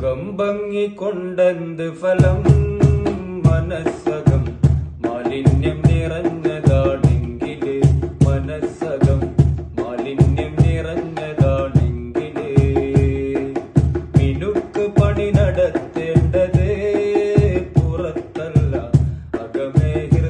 അംഗം ഭംഗിക്കൊണ്ടെന്ത് ഫലം? മനസ്സകം മാലിന്യം നിറഞ്ഞതാണെങ്കിൽ മനസ്സകം മാലിന്യം നിറഞ്ഞതാണെങ്കിൽ മിനുക്ക് പണി നടത്തേണ്ടത് പുറത്തല്ല അകമേ ഹൃദയ